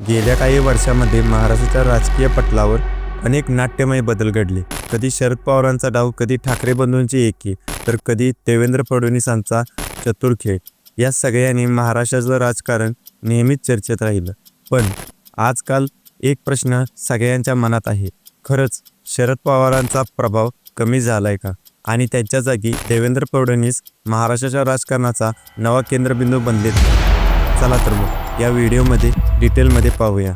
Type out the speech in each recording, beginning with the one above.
गेल्या काही वर्षामध्ये महाराष्ट्राच्या राजकीय पटलावर अनेक नाट्यमय बदल घडले. कधी शरद पवारांचा डाव कधी ठाकरे बंधूंची एकी तर कधी देवेंद्र फडणवीसांचा चतुर खेळ. या सगळ्यांनी महाराष्ट्राचं राजकारण नेहमीच चर्चेत राहिलं. पण आजकाल एक प्रश्न सगळ्यांच्या मनात आहे. खरंच शरद पवारांचा प्रभाव कमी झालाय का? आणि त्यांच्या जागी देवेंद्र फडणवीस महाराष्ट्राच्या राजकारणाचा नवा केंद्रबिंदू बनलेत. चला तर मग या व्हिडिओमध्ये डिटेलमध्ये पाहूया.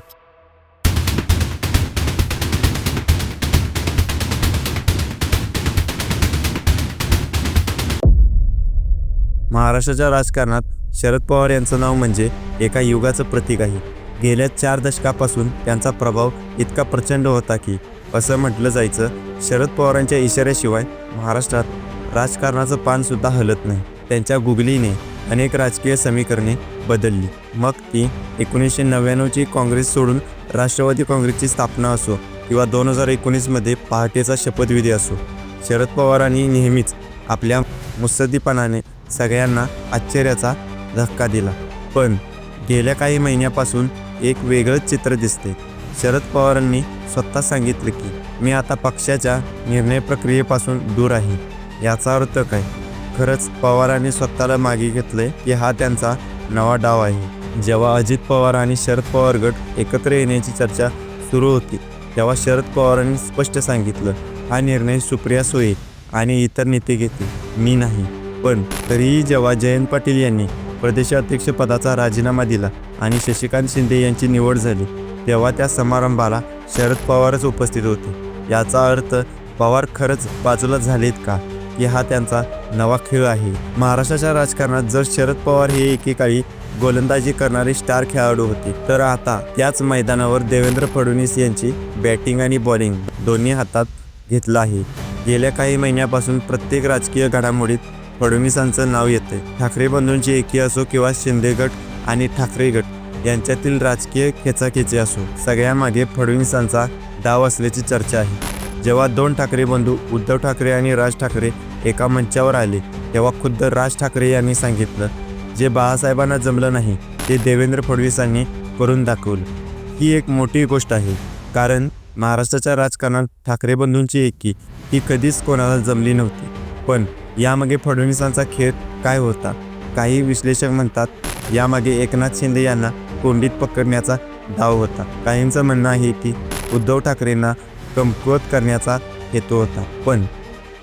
महाराष्ट्राच्या राजकारणात शरद पवार यांचं नाव म्हणजे एका युगाचं प्रतीक आहे. गेल्या चार दशकापासून त्यांचा प्रभाव इतका प्रचंड होता की असं म्हटलं जायचं शरद पवारांच्या इशाऱ्याशिवाय महाराष्ट्रात राजकारणाचं पानसुद्धा हलत नाही. त्यांच्या गुगलीने अनेक राजकीय समीकरणे बदलली. मग ती एकोणीसशे नव्याण्णवची काँग्रेस सोडून राष्ट्रवादी काँग्रेसची स्थापना असो किंवा दोन हजार एकोणीसमध्ये पहाटेचा शपथविधी असो शरद पवारांनी नेहमीच आपल्या मुत्सद्दीपणाने सगळ्यांना आश्चर्याचा धक्का दिला. पण गेल्या काही महिन्यापासून एक वेगळंच चित्र दिसते. शरद पवारांनी स्वतः सांगितलं की मी आता पक्षाच्या निर्णय प्रक्रियेपासून दूर आहे. याचा अर्थ काय? खरंच पवारांनी स्वतःला मागे घेतलंय की हा त्यांचा नवा डाव आहे. जेव्हा अजित पवार आणि शरद पवार गट एकत्र येण्याची चर्चा सुरू होती तेव्हा शरद पवारांनी स्पष्ट सांगितलं हा निर्णय सुप्रिया सुळे आणि इतर नेते घेतील. मी नाही. पण तरीही जेव्हा जयंत पाटील यांनी प्रदेशाध्यक्षपदाचा राजीनामा दिला आणि शशिकांत शिंदे यांची निवड झाली तेव्हा त्या समारंभाला शरद पवारच उपस्थित होते. याचा अर्थ पवार खरंच बाजूला झालेत का? की हा त्यांचा नवा खेळ आहे. महाराष्ट्राच्या राजकारणात जर शरद पवार हे एकेकाळी गोलंदाजी करणारे स्टार खेळाडू होते तर आता त्याच मैदानावर देवेंद्र फडणवीस यांची बॅटिंग आणि बॉलिंग दोन्ही हातात घेतलं आहे. गेल्या काही महिन्यापासून प्रत्येक राजकीय घडामोडीत फडणवीसांचं नाव येते ठाकरे बंधूंची एकी असो किंवा शिंदे गट आणि ठाकरे गट यांच्यातील राजकीय खेचाखेची असो सगळ्यामागे फडणवीसांचा डाव असल्याची चर्चा आहे. जेव्हा दोन ठाकरे बंधू उद्धव ठाकरे आणि राज ठाकरे एका मंचावर आले तेव्हा खुद्द राज ठाकरे यांनी सांगितलं जे बाळासाहेबांना जमलं नाही ते देवेंद्र फडणवीसांनी करून दाखवलं. ही एक मोठी गोष्ट आहे. कारण महाराष्ट्राच्या राजकारणात ठाकरे बंधूंची एकी ही कधीच कोणाला जमली नव्हती. पण यामागे फडणवीसांचा खेळ काय होता? काही विश्लेषक म्हणतात यामागे एकनाथ शिंदे यांना कोंडीत पकडण्याचा डाव होता. काहींचं म्हणणं आहे की उद्धव ठाकरेंना कमकुवत करण्याचा हेतू होता. पण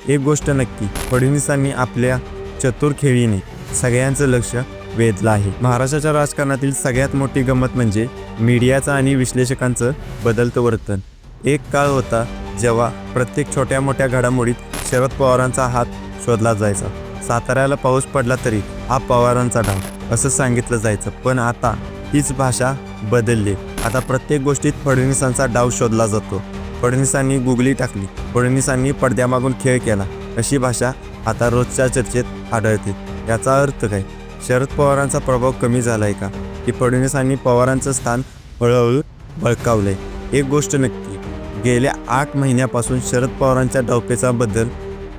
एक गोष्ट नक्की. फडणवीसांनी आपल्या चतुर खेळीने सगळ्यांचं लक्ष वेधलं आहे. महाराष्ट्राच्या राजकारणातील सगळ्यात मोठी गंमत म्हणजे मीडियाचं आणि विश्लेषकांचं बदलतं वर्तन. एक काळ होता जेव्हा प्रत्येक छोट्या मोठ्या घडामोडीत शरद पवारांचा हात शोधला जायचा. साताऱ्याला पाऊस पडला तरी हा पवारांचा डाव असं सांगितलं जायचं. पण आता हीच भाषा बदलली. आता प्रत्येक गोष्टीत फडणवीसांचा डाव शोधला जातो. फडणवीसांनी गुगली टाकली. फडणवीसांनी पडद्यामागून खेळ केला. अशी भाषा आता रोजच्या चर्चेत आढळते. याचा अर्थ काय? शरद पवारांचा प्रभाव कमी झाला आहे का? की फडणवीसांनी पवारांचं स्थान हळूहळू बळकावलंय. एक गोष्ट नक्की. गेल्या आठ महिन्यापासून शरद पवारांच्या डावपेचाबद्दल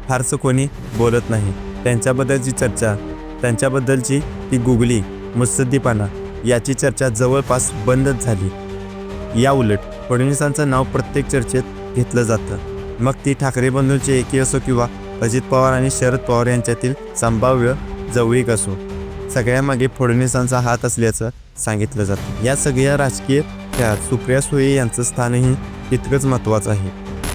फारसं कोणी बोलत नाही. त्यांच्याबद्दलची चर्चा त्यांच्याबद्दलची ती गुगली मुत्सद्दीपणा याची चर्चा जवळपास बंदच झाली. या उलट फडणवीसांचं नाव प्रत्येक चर्चेत घेतलं जातं. मग ती ठाकरे बंधूंची एकी असो किंवा अजित पवार आणि शरद पवार यांच्यातील संभाव्य जवळीक असो सगळ्यामागे फडणवीसांचा हात असल्याचं सांगितलं जातं. या सगळ्या राजकीय खेळात सुप्रिया सुळे यांचं स्थानही तितकंच महत्त्वाचं आहे.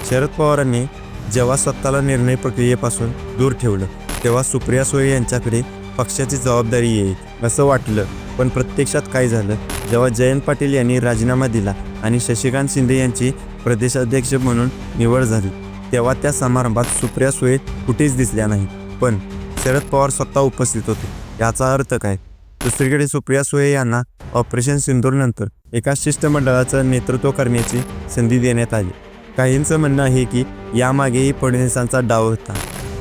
शरद पवारांनी जेव्हा स्वतःला निर्णय प्रक्रियेपासून दूर ठेवलं तेव्हा सुप्रिया सुळे यांच्याकडे पक्षाची जबाबदारी येईल असं वाटलं. पण प्रत्यक्षात काय झालं? जेव्हा जयंत पाटील यांनी राजीनामा दिला आणि शशिकांत शिंदे यांची प्रदेशाध्यक्ष म्हणून निवड झाली. तेव्हा त्या समारंभात सुप्रिया सुळे कुठेच दिसल्या नाही पण शरद पवार स्वतः उपस्थित होते. याचा अर्थ काय? दुसरीकडे सुप्रिया सुळे यांना ऑपरेशन सिंदूरनंतर एका शिष्टमंडळाचं नेतृत्व करण्याची संधी देण्यात आली. काहींचं म्हणणं आहे की यामागेही फडणवीसांचा डाव होता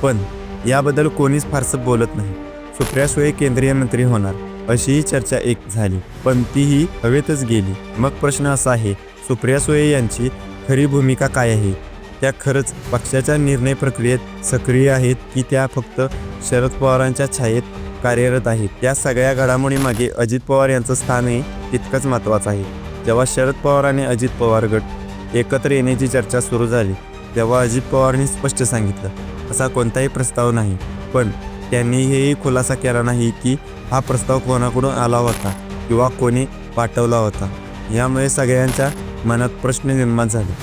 पण याबद्दल कोणीच फारसं बोलत नाही. सुप्रिया सुळे केंद्रीय मंत्री होणार. अशीही चर्चा एक झाली पण तीही हवेतच गेली. मग प्रश्न असा आहे सुप्रिया सुळे यांची खरी भूमिका काय आहे? त्या खरंच पक्षाच्या निर्णय प्रक्रियेत सक्रिय आहेत की त्या फक्त शरद पवारांच्या छायेत कार्यरत आहेत? या सगळ्या घडामोडीमागे अजित पवार यांचं स्थानही तितकंच महत्त्वाचं आहे. जेव्हा शरद पवार आणि अजित पवार गट एकत्र येण्याची चर्चा सुरू झाली तेव्हा अजित पवारांनी स्पष्ट सांगितलं असा कोणताही प्रस्ताव नाही. पण त्यांनी हेही खुलासा केला नाही की हा प्रस्ताव कोणाकडून आला होता किंवा कोणी पाठवला होता. यामुळे सगळ्यांच्या मनात प्रश्न निर्माण झाले.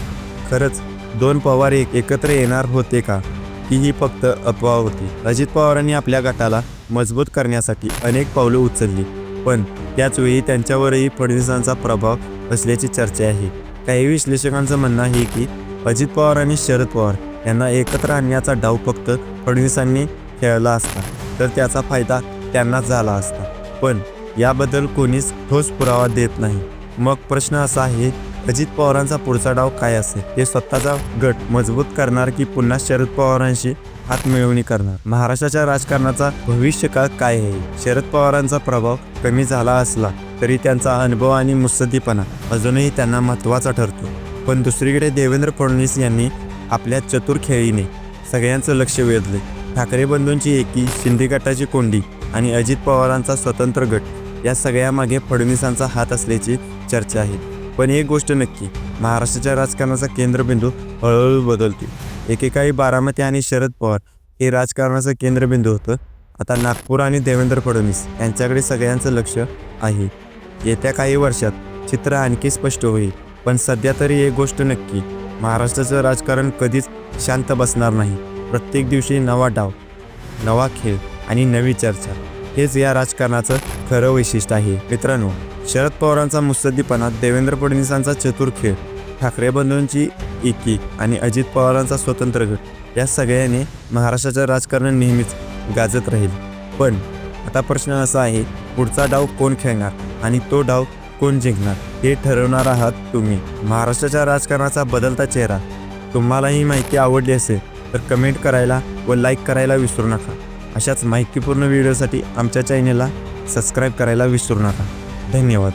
खरंच दोन पवार एक एकत्र येणार होते का? की ही फक्त अफवा होती. अजित पवारांनी आपल्या गटाला मजबूत करण्यासाठी अनेक पावलं उचलली पण त्याचवेळी त्यांच्यावरही फडणवीसांचा प्रभाव असल्याची चर्चा आहे. काही विश्लेषकांचं म्हणणं आहे की अजित पवार आणि शरद पवार यांना एकत्र आणण्याचा डाव फक्त फडणवीसांनी खेळला असता तर त्याचा फायदा त्यांनाच झाला असता. पण याबद्दल कोणीच ठोस पुरावा देत नाही. मग प्रश्न असा आहे अजित पवारांचा पुढचा डाव काय असेल हे स्वतःचा गट मजबूत करणार की पुन्हा शरद पवारांशी हात मिळवणी करणार? महाराष्ट्राच्या राजकारणाचा भविष्य काळ काय आहे? शरद पवारांचा प्रभाव कमी झाला असला तरी त्यांचा अनुभव आणि मुत्सद्दीपणा अजूनही त्यांना महत्त्वाचा ठरतो. पण दुसरीकडे देवेंद्र फडणवीस यांनी आपल्या चतुर खेळीने सगळ्यांचं लक्ष वेधले. ठाकरे बंधूंची एकी शिंदे गटाची कोंडी आणि अजित पवारांचा स्वतंत्र गट या सगळ्यामागे फडणवीसांचा हात असल्याची चर्चा आहे. पण एक गोष्ट नक्की महाराष्ट्राच्या राजकारणाचा केंद्रबिंदू हळूहळू बदलतो एकेकाळी बारामती आणि शरद पवार हे राजकारणाचं केंद्रबिंदू होतं. आता नागपूर आणि देवेंद्र फडणवीस यांच्याकडे सगळ्यांचं लक्ष आहे. येत्या काही वर्षात चित्र आणखी स्पष्ट होईल. पण सध्या तरी एक गोष्ट नक्की महाराष्ट्राचं राजकारण कधीच शांत बसणार नाही. प्रत्येक दिवशी नवा डाव नवा खेळ आणि नवी चर्चा. हेच या राजकारणाचं खरं वैशिष्ट्य आहे. मित्रांनो शरद पवारांचा मुत्सद्दीपणा देवेंद्र फडणवीसांचा चतुर खेळ ठाकरे बंधूंची एकी आणि अजित पवारांचा स्वतंत्र गट या सगळ्याने महाराष्ट्राचं राजकारण नेहमीच गाजत राहील. पण आता प्रश्न असा आहे पुढचा डाव कोण खेळणार आणि तो डाव कोण जिंकणार? हे ठरवणार आहात तुम्ही. महाराष्ट्राच्या राजकारणाचा बदलता चेहरा तुम्हाला ही माहिती आवडली असेल. तर कमेंट करायला व लाईक करायला विसरू नका. अशाच माहितीपूर्ण व्हिडिओसाठी आमच्या चॅनेलला सबस्क्राईब करायला विसरू नका. धन्यवाद.